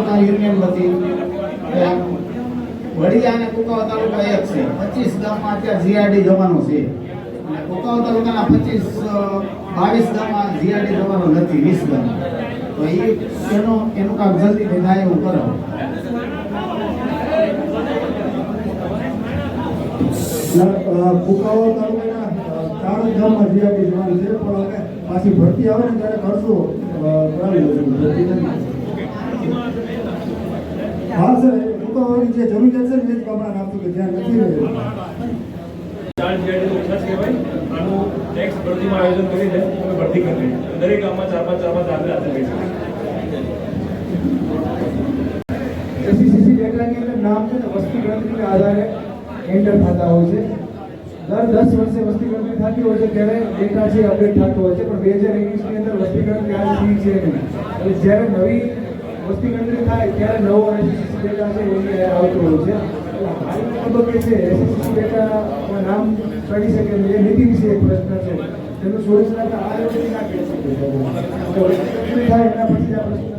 સરકાર યુનિયન હતી વડિયા અને કુકાવા તાલુકા એક છે. પચીસ ગામમાં અત્યારે જીઆરડી જવાનું છે. અને કુકાવા તાલુકાના પચીસ બાવીસ ગામમાં જીઆરડી જવાનું નથી, વીસ ગામ તો એ એનો, એનું કામ જલ્દી થાય એવું કરો. કુકાઓ તાલુકાના ચાર ગામમાં જીઆરડી જવાનું પાછી ભરતી આવે ને ત્યારે કરશું. કરાવી લઈશું સર હા કુકાવાની જે જરૂરિયાત છે ને એ જ પ્રમાણે આપતું કે ધ્યાન નથી રહ્યું આનું ટેક્સ ભરતીમાં આયોજન કરીને અમે ભરતી કરી દરેક ગામમાં ચાર પાંચ ચાર પાંચ આપણે હાથે લઈ શકીએ એસસીસીસી ડેટાની અંદર નામ છે ને વસ્તી ગણતરીના આધારે એન્ટર થતા હોય છે. દર દસ વર્ષે વસ્તી ગણતરી થતી હોય છે ત્યારે ડેટા છે અપડેટ થતો હોય છે. પણ બે હજાર એકવીસની અંદર વસ્તી ગણતરી આ છે નહીં. એટલે જ્યારે નવી વસ્તી ગણતરી થાય ત્યારે નવો એસએસસી ડેટા છે, એ આવતો હોય છે. તબક્કે છે એસએસસી ડેટા નામ ચડી શકે એ નીતિ વિશે એક પ્રશ્ન છે. તેનું સોલ્યુશન આપણે આ રીતે ના કરી શકીએ થાય એના પછી આ પ્રશ્ન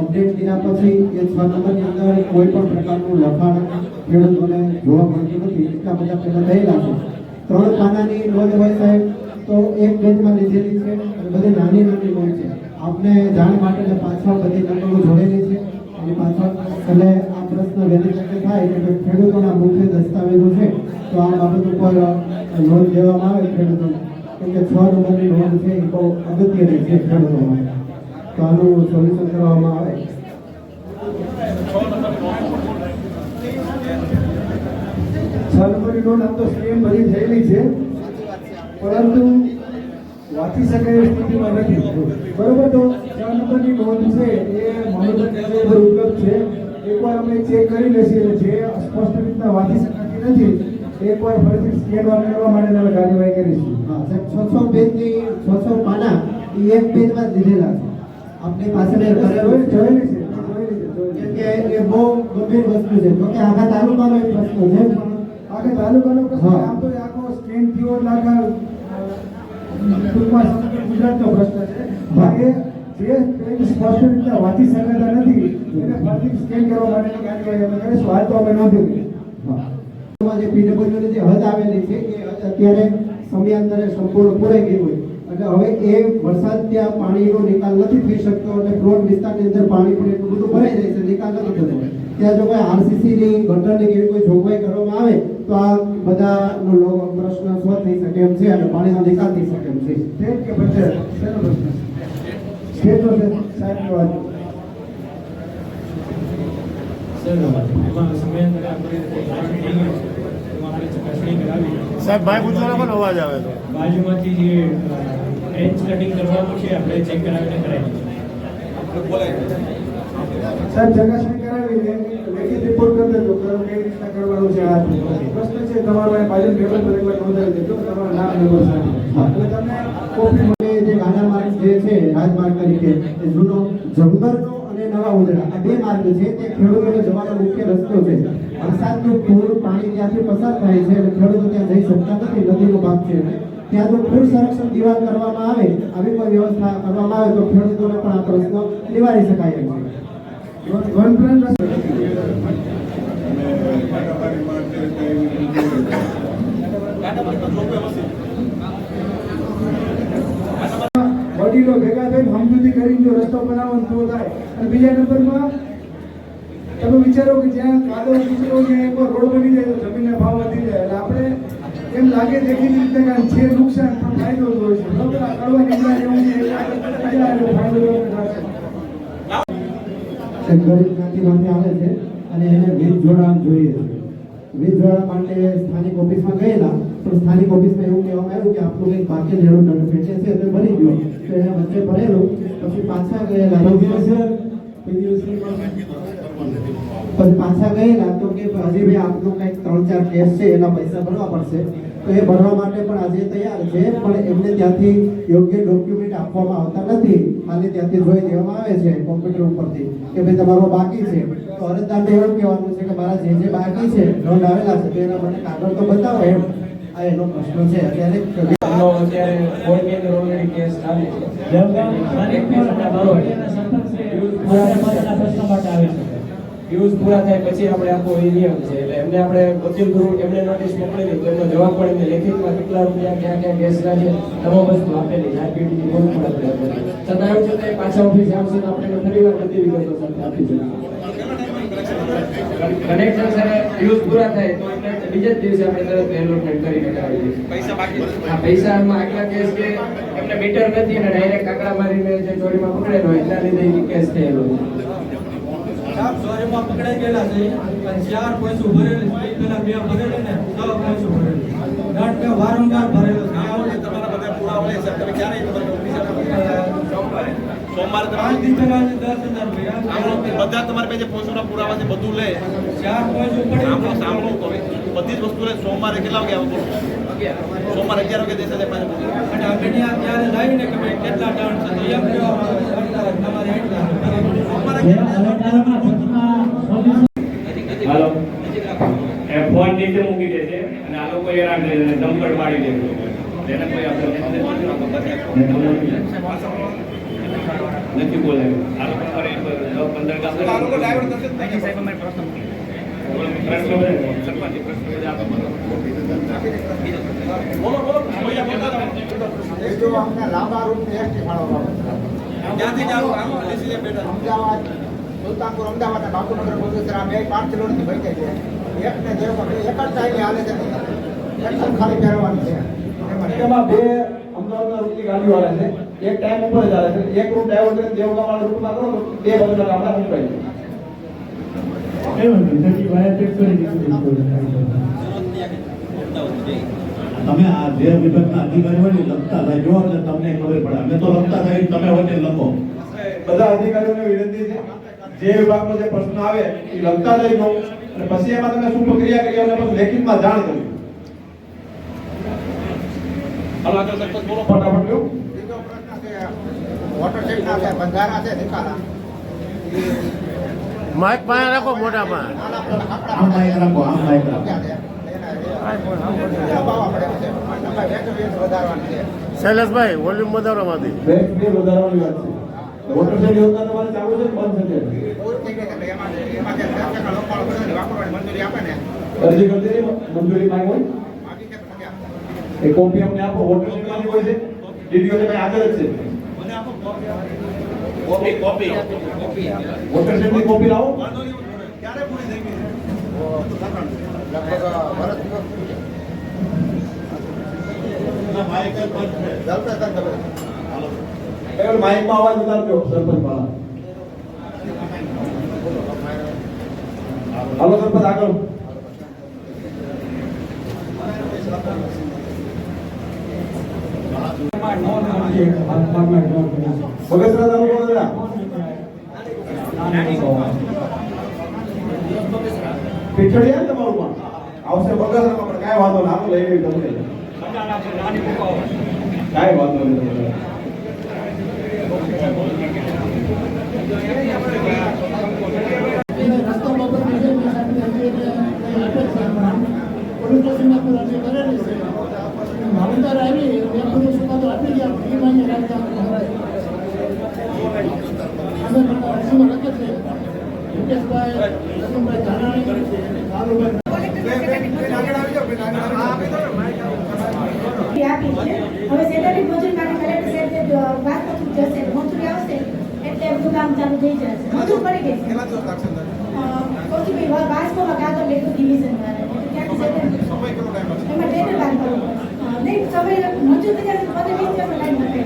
અપડેટ કર્યા પછી એ છ નંબરની અંદર કોઈ પણ પ્રકારનું લખાણ ખેડૂતોને જોવા મળતું નથી, એટલા બધા પહેલા થયેલા છે. ત્રણ પાનાની લોન હોય સાહેબ, તો એક પેજમાં લીધેલી છે અને બધી નાની નાની લોન છે. આપને જાણ માટે પાછળ બધી નંબરો જોડેલી છે અને પાછળ એટલે આ પ્રશ્ન વહેલી તકે થાય કે ખેડૂતોના મુખ્ય દસ્તાવેજો છે, તો આ બાબત ઉપર લોન લેવામાં આવે ખેડૂતોને. કેમ કે છ નંબરની લોન છે એ બહુ અગત્યની છે ખેડૂતો માટે તો આનું સોલ્યુશન કરવામાં આવે. સર્વરી નોંધ આમ તો સ્કેમ બધી થયેલી છે. પરંતુ વાંચી શકાય એ સ્થિતિમાં નથી. બરોબર તો ચાર નંબરની નોંધ છે એ પર ઉપલબ્ધ છે એકવાર અમે ચેક કરી લેશે જે સ્પષ્ટ રીતના વાંચી શકાતી નથી એકવાર ફરીથી સ્કેન કરવા માટે અમે કાર્યવાહી કરીશું. હા સાહેબ છસો પેજની છસો પાના એ એક પેજમાં જ દીધેલા છે. આપણી પાસે છે. જોયેલી છે જોયેલી છે. છે. કે એ બહુ ગંભીર વસ્તુ છે. તો કે આખા તાલુકાનો એક પ્રશ્ન છે. પણ આખા તાલુકાનો પ્રશ્ન આમ તો આખો સ્કેન થયો લાગા ટૂંકમાં ગુજરાતનો પ્રશ્ન છે. જે પેજ સ્પષ્ટ રીતે વાંચી શકાતા નથી એને ફરીથી સ્કેન કરવા માટે કાર્યવાહી અમે કરીશું હાલ તો અમે નોંધ્યું. જે PWD ની જે હદ આવેલી છે એ હદ અત્યારે સમયાંતરે સંપૂર્ણ પૂરાઈ ગઈ હોય. એટલે હવે એ વરસાદ ત્યાં પાણીનો નિકાલ નથી થઈ શકતો અને પ્લોટ વિસ્તારની અંદર પાણી પણ એટલું બધું ભરાઈ જાય છે નિકાલ નથી થતો. ત્યાં જો કોઈ આરસીસી ની ગટરની કે એવી કોઈ જોગવાઈ કરવામાં આવે તો આ બધાનો પ્રશ્ન સ્વ થઈ શકે એમ છે અને પાણીનો નિકાલ થઈ શકે એમ છે. પ્રશ્ન? સાહેબની વાત. સાહેબ ભાઈ પણ અવાજ આવે બાજુમાંથી જે કટિંગ કરવાનું છે આપણે ચેક કરાવીને કરાવી. સાહેબ ચકાસણી કરાવી લે લેખિત રિપોર્ટ કરી દેજો કરો કઈ રીતના કરવાનું છે આ પ્રશ્ન છે, તમારો એ બાજુ ટેબલ પર એકવાર નોંધાવી દેજો તમારું નામ નંબર સાથે એટલે તમને કોપી મળે જે ગાંધા માર્ગ જે છે, રાજમાર્ગ તરીકે, એ જૂનો જંગરનો અને નવા ઉદરા આ બે માર્ગ છે, તે ખેડૂતોને જવાનો મુખ્ય રસ્તો છે. વરસાદનું પૂર, પાણી ત્યાંથી પસાર થાય છે અને ખેડૂતો ત્યાં જઈ શકતા નથી. નદીનો ભાગ છે. ત્યાં જો પૂર સંરક્ષણ દિવાલ કરવામાં આવે, આવી કોઈ વ્યવસ્થા કરવામાં આવે તો ખેડૂતોને પણ આ પ્રશ્ન નિવારી શકાય એમ વડીલો ભેગા થઈને સમજૂતી કરીને જો રસ્તો બનાવો ને તો થાય. અને બીજા નંબરમાં તમે વિચારો કે જ્યાં કાદો કીચડો જ્યાં એક રોડ બની જાય તો જમીનના ભાવ વધી જાય. એટલે આપણે એમ લાગે દેખીતી રીતે કારણ છે નુકસાન પણ ફાયદો જ છે. બરોબર? આ કરવા નીકળ્યા એવું છે ફાયદો જ ગરીબ જ્ઞાતિમાંથી આવે છે અને એને વીજ જોડાણ જોઈએ છે. વીજ જોડાણ માટે સ્થાનિક ઓફિસમાં ગયેલા પણ સ્થાનિક ઓફિસમાં એવું કહેવામાં આવ્યું કે આપણું કંઈક બાકી લેવું પેટે છે એટલે બની ગયો. તો એને વચ્ચે ભરેલું પછી પાછા ગયેલા. પછી પાછા ગયેલા તો કે હજી ભાઈ આપનું કંઈક ત્રણ ચાર કેસ છે એના પૈસા ભરવા પડશે. તો એ ભરવા માટે પણ આજે તૈયાર છે પણ એમને ત્યાંથી યોગ્ય ડોક્યુમેન્ટ આપવામાં આવતા નથી. ખાલી ત્યાંથી જોઈ દેવામાં આવે છે કોમ્પ્યુટર ઉપરથી કે ભાઈ તમારો બાકી છે. તો અરજદારને એવું કહેવાનું છે કે મારા જે જે બાકી છે લોન આવેલા છે તો એના મને કાગળ તો બતાવો એમ. આ એનો પ્રશ્ન છે. અત્યારે અત્યારે કોર્ટની અંદર already કેસ ચાલે છે. Views પૂરા થાય પછી આપણે આખો એ નિયમ છે. એટલે એમને આપણે વકીલ ગુરુ એમને નોટિસ મોકલેલી તો એમનો જવાબ પણ એમને લેખિતમાં કેટલા રૂપિયા ક્યાં ક્યાં કેસના છે તમામ વસ્તુ આપેલી આરપીટી કોણ પણ આપણે છતાં એમ છતાં પાછા ઓફિસ આવશે તો આપણે ફરી વાર બધી વિગતો સાથે આપી શકીએ કનેક્શન સર યુઝ પૂરા થાય તો એટલે બીજા જ દિવસે આપણે તરત એલોટમેન્ટ કરી કરાવી દઈશું. પૈસા બાકી હા પૈસામાં આટલા કેસ કે એમને મીટર નથી અને ડાયરેક્ટ કાકડા મારીને જે ચોરીમાં પકડેલો એટલા લીધે કેસ થયેલો છે. સાહેબ ચોરીમાં પકડાઈ ગયેલા છે. ચાર પૈસું ભરેલું પેલા બે ભરેલું ને છ પૈસું ભરેલું વારંવાર ભરેલો છે. તમારા બધા પૂરા લઈ સાહેબ તમે ક્યારે સોમવારે બધા તમારે પાસે જે પોસ્ટોના પુરાવા છે બધું લે. પડી સાંભળો સાંભળો તો બધી જ વસ્તુ લે સોમવારે કેટલા વાગે આવો બોલો? સોમવારે અગિયાર વાગે દેશે છે પાસે અને આપણે ત્યાં ત્યારે લાવીને કે ભાઈ કેટલા ટન છે તો એમ હાલો એ ફોન નીચે મૂકી દેશે છે અને આ લોકો હેરાન દમકડ મારી દેશે એને કોઈ આપણે નથી બોલાવ્યું જ જો અમદાવાદ સુલતાનપુર અમદાવાદ બાપુનગર બગસરા આ બે પાંચ કિલોમીટર જાય છે. એક ને એક જ ટાઈમે હાલે છે ખાલી ફેરવવાનું છે. એમાં બે રૂટની ગાડીઓ છે એક ટાઈમ ઉપર ચાલે છે. એક રૂટ ડાયવર્ટ કરીને દેવગામ વાળા રૂટમાં કરો તો બે બાજુના ગામડા મુંબઈ તમે આ જે વિભાગના અધિકારી હોય ને લખતા થાય. જો એટલે તમને ખબર પડે. અમે તો લખતા થાય તમે હોય લખો. બધા અધિકારીઓને વિનંતી છે જે વિભાગનો જે પ્રશ્ન આવે એ લખતા જઈ અને પછી એમાં તમે શું પ્રક્રિયા કરી અને પછી લેખિતમાં જાણ કરજો. હાલો આગળ સરપંચ બોલો ફટાફટ લ્યો બીજો પ્રશ્ન છે વોટર શેડના છે બંધારા છે નિકાલા માઇક પાસે રાખો મોઢામાં. આમ માઇક રાખો આમ રાખો. શૈલેષભાઈ વોલ્યુમ વધારવામાંથી. બેંક બે વધારવાની વાત છે. વોટર શેડ યોજના તમારે ચાલુ છે બંધ છે એમાં એમાં જે વાપરવાની મંજૂરી આપે ને. અરજી કરી મંજૂરી માંગ હોય બાકી છે તો તમે આપો. એ કોપી અમને આપો વોટર શેડમાંથી હોય છે ડીડીઓ ને કઈ આગળ જ છે મને આપો કોપી કોપી વોટર શેડની કોપી લાવો ક્યારે પૂરી થઈ ગઈ લગભગ વર્ષ દિવસ સુધી. માઇક જ બંધ છે જલસા સર તમે. પેલો માઇકમાં અવાજ ઉતારજો સરપંચ વાળા હાલો સરપંચ આગળ બગસરા તાલુકો વડોદરા. પીછડિયા તમારું પણ આવશે બગસરામાં પણ કાંઈ વાંધો ના લઈ લઈ તમને કાંઈ વાંધો નહીં. રસ્તો પોલીસ સ્ટેશનમાં કરેલી છે મામલતદાર આવી એપ્લિકેશનમાં તો આપી ગયા ફી માંગે રાજકારણ છે રતનભાઈ ધાનાણી છે. હવે સેટરડે મજૂર માટે કલેક્ટર સાહેબ વાત પછી જશે મજૂરી આવશે એટલે બધું કામ ચાલુ થઈ જશે. મજૂર પડી ગઈ. કોચી ભાઈ વાસ્કોમાં કાગળ લેખું ડિવિઝન વાળા ત્યાંથી સેટરડે સમય કેટલો ટાઈમ લાગશે એમાં ટેન્ડર બાંધ કરવું પડશે. નહીં સમય મજૂર થઈ જશે પછી વીસ દિવસનો ટાઈમ નથી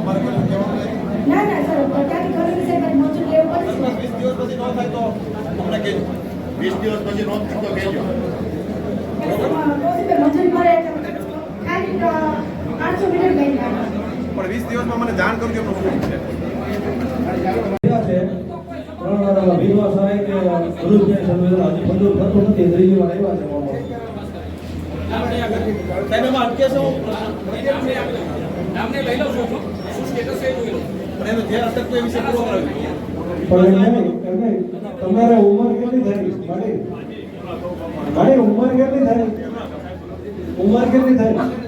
અમારે કોઈ કહેવાનું નહીં. ના ના સર ત્યાંથી કલેક્ટર સાહેબ મારે મજૂર લેવું પડશે વીસ દિવસ પછી ન થાય તો અમને કહેજો વીસ દિવસ પછી નોંધ થાય તો કહેજો. પણ વીસ દિવસમાં મને જાણ કરજો એમનું શું છે? ત્રણ વાર આવા ભીમા કે ભરૂચ જે હજી મંજૂર થતું નથી ત્રીજી વાર આવ્યા છે સાહેબ એમાં અટકે છે હું પણ એનો જે અટકતો એ વિશે પૂરો કરાવ્યો પણ એમ નહીં, એમ નહીં. તમારે ઉંમર કેટલી થઈ મારી મારી ઉંમર કેટલી થઈ ઉંમર કેટલી થઈ થાય.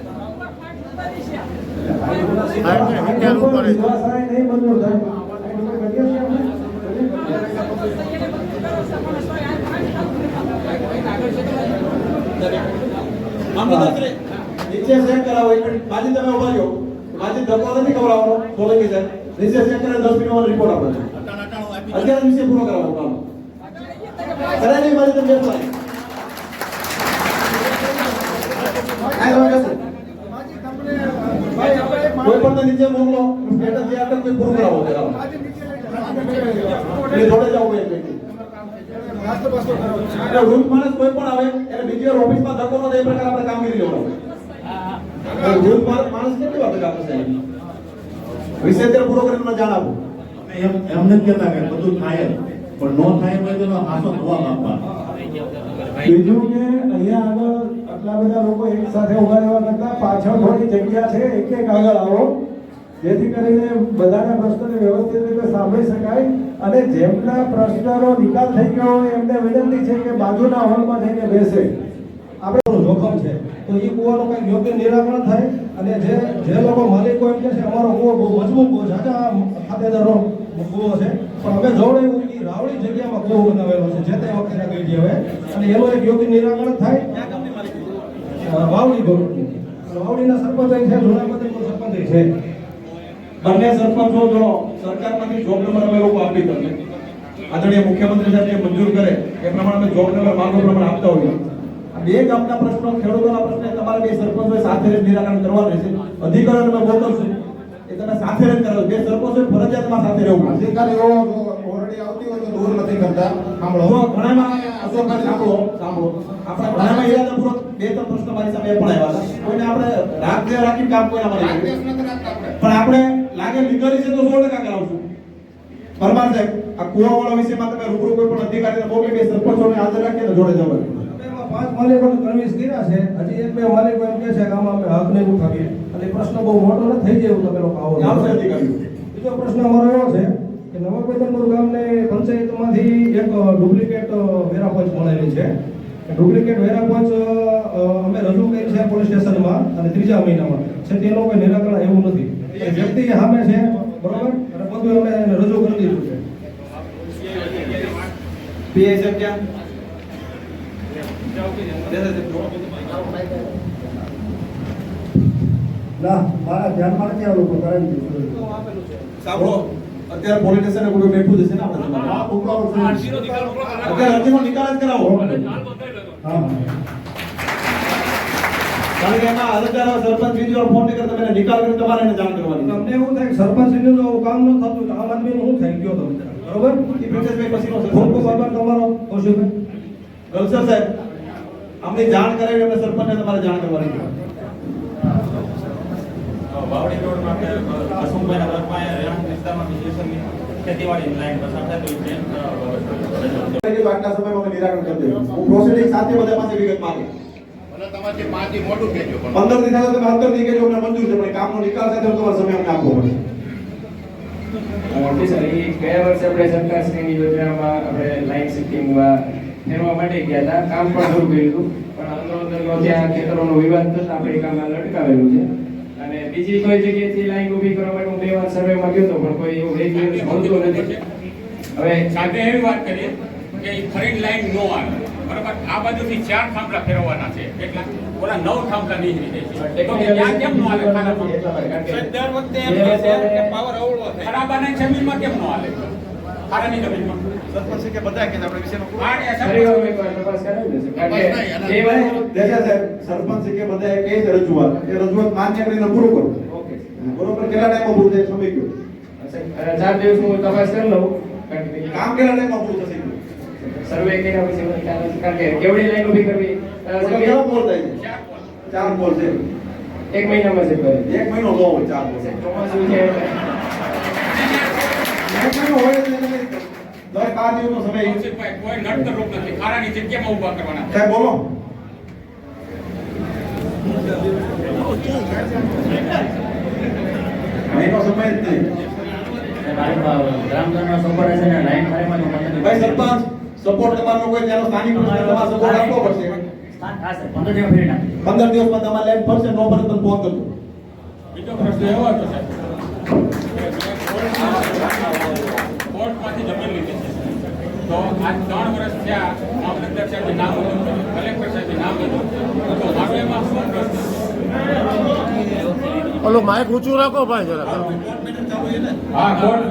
નીચે ચેક કરાવો એક મિનિટ. માજી તમે ઊભા રહ્યો. માજી ધક્કો નથી ખવડાવવાનો સોલંકી સાહેબ નીચે ચેક કરીને દસ મિનિટમાં રિપોર્ટ આપો અત્યારે વિશે પૂરો કરાવો કામ. નહીં તમે બેસો અહીં. કાંઈ પણ નીચે મોકલો જે પૂરું કરાવો જરા. જોડે જાઓ એક વ્યક્તિ. એટલે વૃદ્ધ માણસ કોઈ પણ આવે એને બીજી વાર ઓફિસમાં ધક્કો ન દે એ પ્રકારે આપણે કામગીરી લેવડાવો. વૃદ્ધ માણસ માણસ કેટલી વાર ધક્કા આપશે સાહેબ? અત્યારે પૂરો કરીને મને જાણ આપો એમ એમને કહેતા કે બધું થાય પણ નો થાય તો જવાબ બીજું કે અહીંયા આગળ આટલા બધા લોકો એક સાથે ઊભા રહેવા કરતા પાછળ થોડી જગ્યા છે, એક એક આગળ આવો. જેથી કરીને બધાના પ્રશ્નોને વ્યવસ્થિત રીતે સાંભળી શકાય અને જેમના પ્રશ્નનો નિકાલ થઈ ગયો હોય એમને વિનંતી છે કે બાજુના હોલમાં જઈને બેસે. આપણે જોખમ છે. તો એ કૂવાનું કંઈક યોગ્ય નિરાકરણ થાય અને જે જે લોકો માલિકો એમ કહે છે, અમારો કૂવો બહુ મજબૂત કૂવો છે. ખાતેદારો કૂવો છે. પણ અમે જોડે કે રાવળી જગ્યામાં કૂવો બનાવેલો છે, જે તે વખતે દે હવે. અને એનું એક યોગ્ય નિરાકરણ થાય. વાવડી ભરૂચની. વાવડીના સરપંચ અહીં છે જૂના સરપંચ અહીં છે. બંને સરપંચો જો સરકારમાંથી જોબ નંબર અમે લોકો આપી તમને આદરણીય મુખ્યમંત્રી સાહેબ મંજૂર કરે એ પ્રમાણે અમે જોબ નંબર માંગો પ્રમાણે આપતા હોઈએ. બે ગામના પ્રશ્નો ખેડૂતોના પ્રશ્ન તમારે બે સરપંચોએ સાથે જ નિરાકરણ કરવાનું રહેશે. અધિકારીઓને અમે મોકલશું એ તમે સાથે જ કરાવો બે સરપંચો ફરજિયાતમાં સાથે રહેવું અધિકારીઓ ઓરડી આવતી હોય તો દૂર નથી કરતા. સાંભળો. ઘણામાં સાંભળો સાંભળો. આપણા ઘણામાં ઈરાદાપૂર્વક બે ત્રણ પ્રશ્નો મારી સામે પણ આવ્યા હતા. કોઈને આપણે રાગ દે રાખી કામ રાખતા આપણે પણ આપણે લાગે લીગલી છે તો સો ટકા કરાવશું. પરમાર સાહેબ આ કુવાવાળા વિષયમાં તમે રૂબરૂ કોઈ પણ અધિકારીને મોકલી બે સરપંચોને હાજર રાખીને જોડે જવાનું. પાંચ માલિકોને કન્વિન્સ કર્યા છે. હજી એક બે માલિકો એમ કે છે કે આમાં અમે હક નહીં ઉઠાવીએ. એટલે એ પ્રશ્ન બહુ મોટો ન થઈ જાય એવું તમે લોકો આવો આવશે અધિકારીઓ. બીજો પ્રશ્ન અમારો એવો છે કે નવા પેદરપુર ગામને પંચાયતમાંથી એક ડુપ્લિકેટ વેરા પંચ મળેલી છે. ડુપ્લિકેટ વેરા પંચ અમે રજૂ કરી છે પોલીસ સ્ટેશનમાં અને ત્રીજા મહિનામાં. છે તે લોકો નિરાકરણ એવું નથી. એ વ્યક્તિ સામે છે બરોબર? અને બધું અમે એને રજૂ કરી દીધું છે. પીઆઈ સાહેબ ક્યાં? ના મારા ધ્યાનમાં નથી આવું પણ કરાવી દઈશું સાંભળો. અત્યારે પોલીસ સ્ટેશને કોઈ બેઠું જશે ને આપણે હા તમારે. નિકાલ છું. અત્યારે અરજીનો નિકાલ જ કરાવો. હા કારણ કે એમાં અરજદાર સરપંચ બીજી ફોન નહીં કરતા તમે નિકાલ કરીને તમારે એને જાણ કરવાની. તમને એવું થાય સરપંચ કામ ન થતું આમ આદમીનું શું થાય કયો તમે બરોબર? એ પ્રિતેશભાઈ પછીનો સરપંચ ખૂબ ખૂબ આભાર તમારો કૌશિકભાઈ સાહેબ અમને જાણ કરાવી એમને સરપંચને તમારે જાણ કરવાની છે રોડ માટે અશોકભાઈના ઘર પાસે રહેણાંક વિસ્તારમાં જેસલની ખેતીવાડી લાઈન પસાર થાય તો એ ટ્રેન વાતના સમયમાં નિરાકરણ કરી દઈશું હું પ્રોસિડિંગ સાથે બધા પાસે વિગત માંગી તમારે પાંચથી મોટું કહેજો પણ પંદરથી થાય તમે અંતરથી કહેજો અમને મંજૂર છે પણ કામનો નિકાલ થાય તો તમારે સમય અમને આપવો પડશે. ઓફિસર એ ગયા વર્ષે આપણે સરકારશ્રીની યોજનામાં આપણે લાઈન શિફ્ટિંગમાં ફેરવા માટે ગયા હતા. કામ પણ શરૂ કર્યું હતું. પણ અંદર અંદરનો ત્યાં ખેતરોનો વિવાદ થતા આપણે કામમાં કામ હાલ છે. બીજી કોઈ જગ્યાએથી લાઈન ઊભી કરવા માટે હું બે વાર સર્વેમાં ગયો તો પણ કોઈ એવું રેગ્યુલર મળતું નથી. હવે સાથે એવી વાત કરીએ કે ઈ લાઈન નો આવે. બરાબર? આ બાજુથી ચાર થાંભલા ફેરવવાના છે. એટલે ઓલા નવ થાંભલા નીચે છે. તો ત્યાં કેમ નો દર વખતે એમ કે પાવર અવળો થાય. ખરાબાની જમીનમાં કેમ નો આવે? ખારાની જમીનમાં? સરપંચ શ્રી કે બધા કે આપણે સરપંચ- તપાસ કે કે બધા કે રજૂઆત. એ રજૂઆત માન્ય કરીને પૂરું કરો. ઓકે. બરોબર કેટલા ટાઈમમાં પૂરું થાય સમય ગયો ચાર દિવસ હું તપાસ કરી લઉં. કામ કેટલા ટાઈમમાં પૂરું થશે સર્વે કર્યા પછી. કારણ કે કેવડી લાઈન ઊભી કરવી? પોલ થાય ચાર પોલ. છે. એક મહિનામાં છે એક મહિનો નો હોય ચાર ચોમાસું છે. એક મહિનો હોય બાર દિવસનો સમય કૌશિકભાઈ, કોઈ નડતર રૂપ નથી. ખારાની જગ્યામાં ઊભા કરવાના. સાહેબ બોલો. મહિનો સમય જ નહીં. ભાઈ સરપંચ સપોર્ટ તમારો કોઈ ત્યાંનો સ્થાનિક તમારે સપોર્ટ આપવો પડશે. પંદર દિવસ ફેરી નાખી પંદર દિવસમાં તમારે લાઈન ફરશે નો ફરશે તમે ફોન કરજો. બીજો પ્રશ્ન એવો હતો સાહેબ. કોર્ટમાંથી જમીન તો આ ત્રણ વર્ષ થયા મામલતદાર સાહેબે નામ નોંધ્યું કલેક્ટર સાહેબે નામ નોંધ્યું તો મારો એમાં શું પ્રશ્ન? ઓલું માઇક ઊંચું રાખો ભાઈ જરા. હા કોર્ટ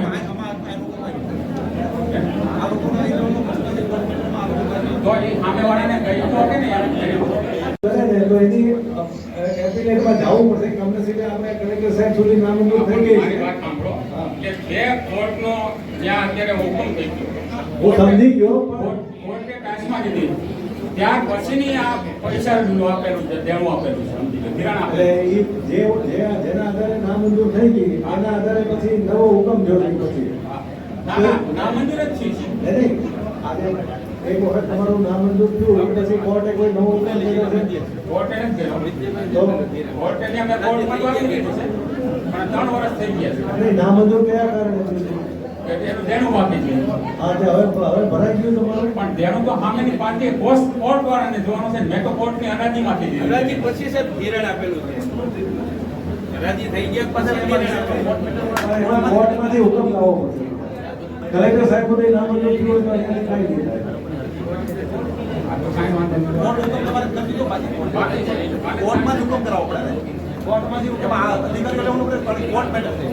તો એ સામેવાળાને કહી તો કે ને યાર કરે ને તો એની એપ્લિકેશનમાં જવું પડશે. કે આપણે કલેક્ટર સાહેબ સુધી નામંજૂર થઈ ગઈ છે. વાત સાંભળો. કે જે કોર્ટનો જ્યાં અત્યારે હુકમ થઈ ગયો. હું સમજી ગયો કોર્ટે કાશમાં કીધી ત્યાર પછીની આ પૈસા આપેલું છે દેણું આપેલું છે સમજી લો ધિરાણ એટલે આપેલું જે જે જેના આધારે નામંજૂર થઈ ગઈ એના આધારે પછી નવો હુકમ જોડાય પછી. ના ના નામંજૂર જ છે. નહીં. આજે એક વખત તમારું નામંજૂર થયું પછી કોર્ટે કોઈ નવો હુકમ કર્યો છે? કોર્ટે કોર્ટે અમે કોર્ટમાં તો આવી દીધું છે. પણ ત્રણ વર્ષ થઈ ગયા નહીં, નામંજૂર કયા કારણે છે? છે? એનું દેણું બાકી છે હા તે હવે હવે ભરાઈ ગયું તમારું પણ દેણું તો સામેની પાર્ટીએ કોર્ટ કોર્ટ વાળાને જોવાનું છે મેં તો કોર્ટની અનાજીમાંથી દીધું હરાજી પછી સાહેબ ધિરાણ આપેલું છે. હરાજી થઈ ગયા પછી ધિરાણ આપેલું કોર્ટમાંથી હુકમ લાવવો પડશે. કલેક્ટર સાહેબ સુધી નામંજૂર થયું હોય તો એને કાંઈ છે. કોર્ટમાં હુકમ કરાવવો પડે. કોર્ટમાં એમાં અધિકારીઓ લેવાનું પડે કોર્ટ બેઠક છે.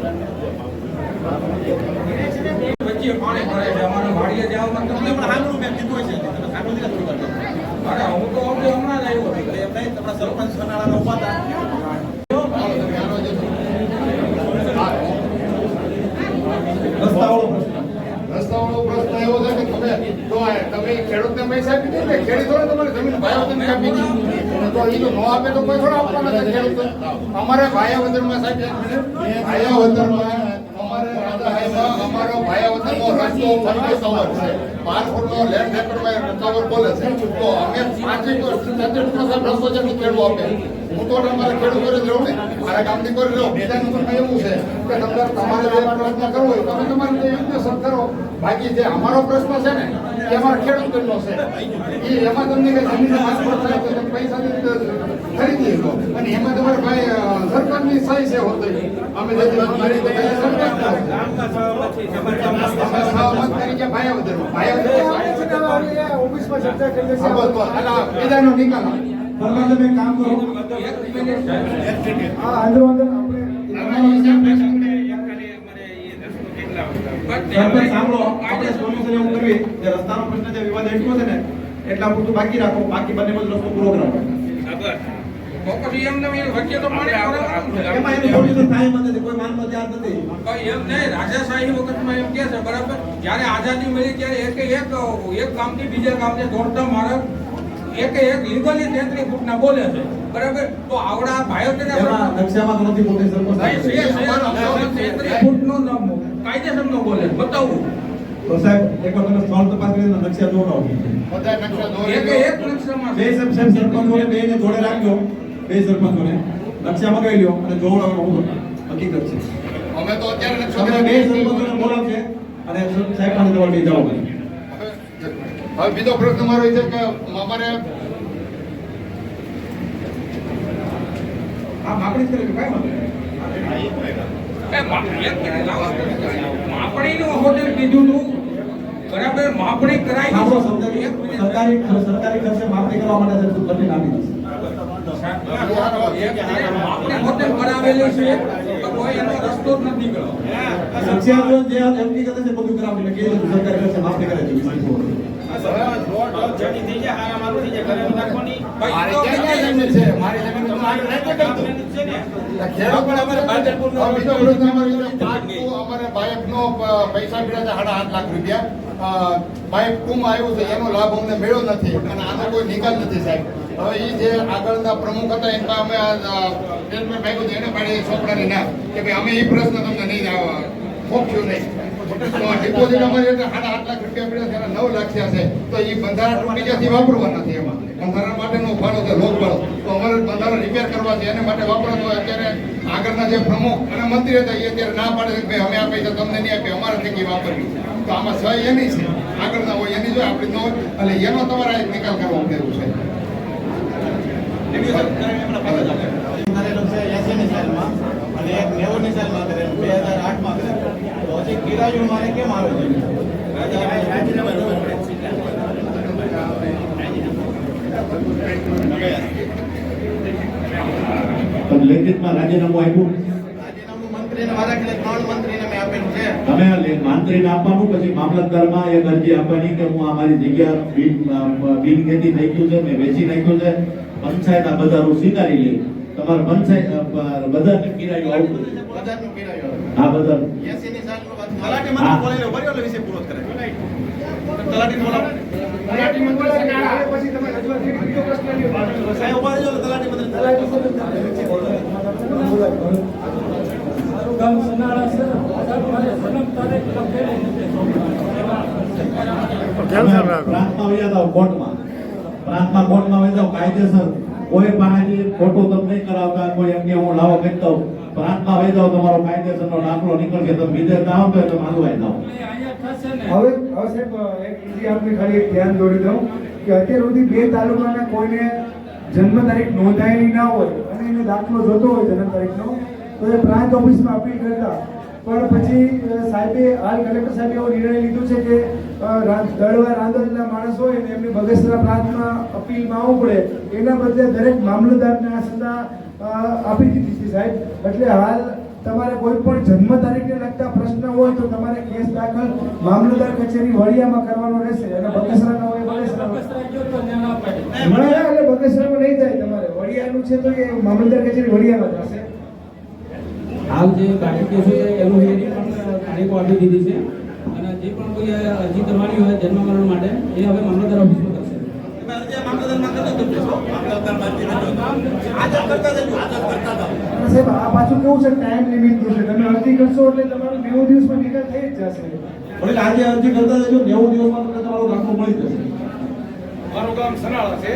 વચ્ચે પાણી ભરાય છે. અમારા વાડીએ જવામાં તમને પણ સાંભળું મેં કીધું હશે તમે સાંભળ્યું નથી કરતા. અરે હું તો અમને હમણાં જ આવ્યો એટલે એમ નહીં, તમારા સરપંચ સનાળાના ઊભા હતા. રસ્તાવાળો પ્રશ્ન. રસ્તાવાળો પ્રશ્ન એવો છે કે તમે જો તમે ખેડૂતને પૈસા આપી દે ને તમારી જમીન ભાયાવદન આપી દીધી. તો એ તો ન આપે તો કોઈ થોડા આપવાના છે ખેડૂતો અમારે ભાયાવદરમાં સાહેબ એક મિનિટ ભાયાવદરમાં અમારે રાજાહાઈમાં અમારો ભાયાવદરનો રસ્તો ફરતે કવર છે. ફૂટનો લેન્ડ રેકોર્ડમાં કવર બોલે છે. તો અમે પાંચેક રસ્તો જેટલું ખેડૂત આપે. હું તો તમારે ખેડૂત કરી દઉં ને. મારા ગામથી કરી બીજાનું તો કઈ એવું છે કે તમારે તમારે જે પ્રયત્ન કરવો હોય, તમે તમારે યોગ્ય કરો. બાકી જે અમારો પ્રશ્ન છે ને, એ અમારા ખેડૂતોનો છે. એ એમાં તમને કઈ જમીન પૈસા ખરીદી લો અને એમાં તમારે ભાઈ સરકારની સહી છે હોતી અમે આ નિકાલ. તમે કામ કરો. હા વાંધો આપણે. સરપંચ સાંભળો. આપણે સોલ્યુશન એવું કરવી. જે રસ્તાનો પ્રશ્ન જે વિવાદ એટલો છે ને એટલા પૂરતું બાકી રાખો. બાકી બંને બધો રસ્તો પૂરો ફોકસ એમ ને એમ પાણી એમાં એનું સોલ્યુશન થાય એમ નથી કોઈ માનવા તૈયાર નથી. કોઈ એમ નહીં રાજાશાહી વખતમાં એમ કે છે બરાબર? જ્યારે આઝાદી મળી ત્યારે એક એક એક ગામથી બીજા ગામને દોડતા મારા એક એક લીગલી તેત્રીસ ફૂટના બોલે છે બરાબર? તો આવડા ભાઈઓ એમાં નકશામાં તો નથી પોતે સરપંચ ફૂટનો કાયદેસરનો બોલે બતાવું. તો સાહેબ એકવાર તમે સ્થળ તપાસ કરીને નકશા જોવડાવો બધા નકશા દોરી એક એક નકશામાં બે સાહેબ સરપંચોને બેને જોડે રાખજો. બે સરપંચોને નકશા કહી લ્યો અને જોવડાવવાનો હું હકીકત છે અમે તો અત્યારે તમે બે સરપંચોને બોલાવશે અને સાહેબ પાસે તમારે બે જવાબ હવે બીજો પ્રશ્ન મારો એ છે કે અમારે આ માપણી જ કરે કે કાંઈ વાંધો નહીં. એ મા- એક મિનિટ લાવો. માપણીનું હોટેલ કીધું તું બરાબર માપણી દીધી. મિનિટ. સરકારી સરકારી ખર્ચે માપણી કરવા માટે તમને આપી દઈશ માપણી હોટેલ બનાવેલી છે તો કોઈ એનો રસ્તો જ નથી જો છે બધું કરાવી એટલે કે સરકારી કરે છે છે પૈસા મળ્યા છે સાડા આઠ લાખ રૂપિયા. અ, કુમ આવ્યું છે એનો લાભ અમને મેળ્યો નથી. અને આનો કોઈ નિકાલ નથી સાહેબ. હવે એ જે આગળના પ્રમુખ હતા, એમ અમે સ્ટેટમેન્ટ ભાઈ અમે એ પ્રશ્ન તમને નહીં ફોક્યું નહીં. તો તો ડિપોઝિટ આઠ લાખ રૂપિયા છે નવ લાખ છે. તો એ બંધારણ તૂટી જ્યાંથી વાપરવા નથી એમાં માટેનો ફાળો છે, લોક તો અમારે બંધારણ રિપેર કરવા છે, એને માટે વાપરવા અત્યારે આગળના જે પ્રમુખ અને મંત્રી હતા એ અત્યારે ના પાડે છે અમે આ પૈસા તમને નહીં આપીએ, અમારે થકી વાપરવી તો આમાં સહી એની છે, આગળના હોય એની જો આપણી ન હોય એટલે એનો તમારે નિકાલ કરવો પડે છે. કરેલું છે એસી ની સાલમાં અને એક નેવું સાલમાં કરેલું બે હજાર આઠમાં કરેલું તો હજી કિરાયું મારે કેમ આવે છે. લેખિતમાં રાજીનામું આપ્યું મેં તમે મંત્રીને આપવાનું પછી મામલતદારમાં એક અરજી આપવાની કે હું આ મારી જગ્યા બિન ખેતી નાખ્યું થઈ ગયું છે મેં વેચી નાખ્યું છે? પંચાયત આ બધા સ્વીકારી લે. તમારે પંચાયત અ, બ- બધાને કિરાયું આવે. આ ની વાત તલાટી મંત્રી બોલાવી લો, બરાબર એટલે પૂરો કરે. તલાટી બોલાવો. તલાટી મંત્રી પછી તમે રજૂઆત કરી બીજો પ્રશ્ન લ્યો. સાહેબ ઊભા રહેજો તલાટી મંત્રી. પ્રાંતમાં વહી જાઓ કોર્ટમાં. પ્રાંતમાં કોર્ટમાં વહી જાઓ કાયદેસર કોઈ પાસેથી ખોટું તમે નહીં કરાવતા કોઈ અન્ય હું લાવો કહેતો પ્રાંતમાં વહી જાઓ તમારો કાયદેસરનો દાખલો નીકળશે તમે વિદેશ ના આવતો તો આવી જાઓ. હવે હવે સાહેબ એક બીજી આપને ખાલી એક ધ્યાન દોરી દઉં કે અત્યાર સુધી બે તાલુકાના કોઈને જન્મ તારીખ નોંધાયેલી ના હોય અને એને દાખલો જોતો હોય જન્મ તારીખનો તો એ પ્રાંત ઓફિસમાં અપીલ કરતા. પણ પછી સાહેબે હાલ કલેક્ટર સાહેબે એવો નિર્ણય લીધો છે કે દળવા રાંદરના માણસ હોય ને એમને બગસરા પ્રાંતમાં અપીલમાં આવવું પડે એના બદલે દરેક મામલતદારને આ સત્તા આપી દીધી છે સાહેબ. એટલે હાલ તમારે કોઈ પણ જન્મ તારીખને લગતા પ્રશ્ન હોય તો તમારે કેસ દાખલ મામલતદાર કચેરી વડિયામાં કરવાનો રહેશે અને બગસરાના હોય બગસરા એટલે બગસરામાં નહીં થાય તમારે. વડિયાનું છે તો એ મામલતદાર કચેરી વડિયામાં જશે હાલ જે બાકી કેસો છે એનું હિયરિંગ પણ તારીખો આપી દીધી છે. કોઈ અરજી કરવાની હોય જન્મ મરણ માટે એ હવે મામલતદાર ઓફિસમાં સાહેબ આ પાછું કેવું છે? ટાઈમ લિમિટ છે. તમે અરજી કરશો એટલે તમારું નેવું દિવસમાં નિકાલ થઈ જ જશે. એટલે આજે અરજી કરતા જજો નેવું દિવસમાં તમને તમારો દાખલો મળી જશે. મારું ગામ સનાળા છે.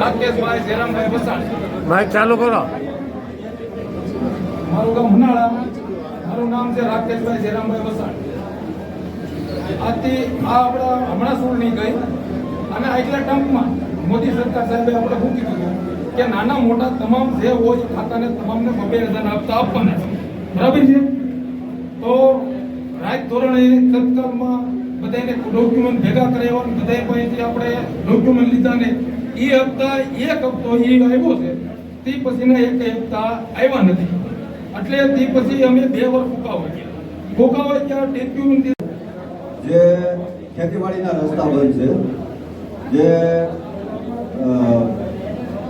રાકેશભાઈ જયરામભાઈ વસાણ માઇક ચાલુ કરો. મારું ગામ હુનાળા મારું નામ છે રાકેશભાઈ જયરામભાઈ વસાણ આથી આ આપણા હમણાં સુરણી ગઈ અને આગલા ટર્મમાં મોદી સરકાર સાહેબે આપણે શું કીધું કે નાના મોટા તમામ જે હોય ખાતાને તમામને બબે હજાર આપતા આપવાના બરાબર છે? તો રાજ ધોરણે તત્કાલમાં બધાને ડોક્યુમેન્ટ ભેગા કરાવ્યા અને બધા પાસેથી આપણે ડોક્યુમેન્ટ લીધા ને એ હપ્તા એક હપ્તો એ આવ્યો છે. તે પછીના એક હપ્તા આવ્યા નથી. એટલે તે પછી અમે બે વાર ફૂકાવા ગયા. ફૂકાવા ગયા જે ખેતીવાડીના રસ્તા બંધ છે, જે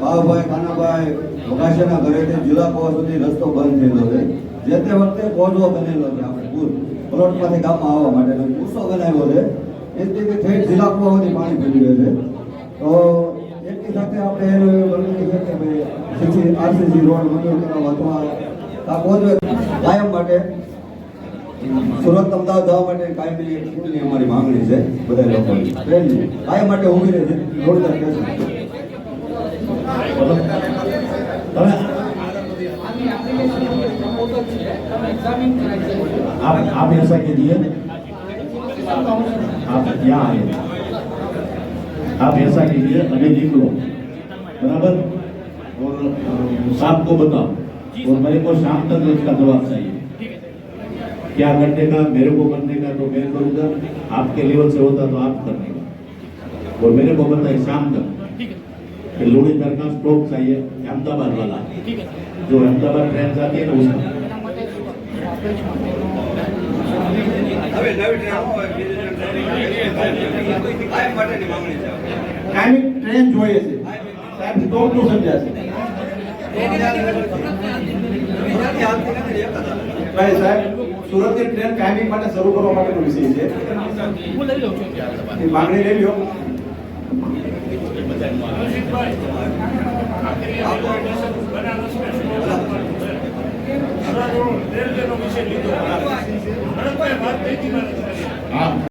બાવભાઈ, ખાનાભાઈ વગાસિયાના ઘરેથી જુદા પહોંચ સુધી રસ્તો બંધ થયેલો છે. જે તે વખતે પહોંચવો બનેલો છે આપણે પૂર, પલોટમાંથી ગામમાં આવવા માટેનો કુસો બનાવ્યો છે. એથી ઠેઠ જિલ્લા સુધી પાણી ભરી ગયું છે. તો એની સાથે આપણે એવું છે કે ભાઈ સીસી આરસીસી રોડ મંજૂર કરવા અથવા આ કાયમ માટે સુરત અમદાવાદ જવા માટે કાયમી એક પુલની અમારી માંગણી છે બધા લોકોની ટ્રેનની કાયમ માટે ઊભી રહે છે જોરદાર કહેશું તમે आप आप ऐसा कीजिए आप यहाँ आए आप ऐसा कीजिए अभी लिख लो बराबर और अ, साहब को बताओ और मेरे को शाम तक उसका जवाब चाहिए क्या करने का मेरे को करने का तो मैं करूँगा आपके लेवल से होता तो आप करने का और मेरे को बताइए शाम तक कि लोड़ी दरगाह स्टॉक चाहिए अहमदाबाद वाला जो अहमदाबाद ट्रेन जाती है ना उसका કાયમી ટ્રેન જોઈએ છે સાહેબ સ્ટોપ નું સમજાશે ભાઈ સાહેબ સુરતની ટ્રેન કાયમી માટે શરૂ કરવા માટેનો વિષય છે માંગણી લઈ લો રેલવેનો વિષય લીધો. હા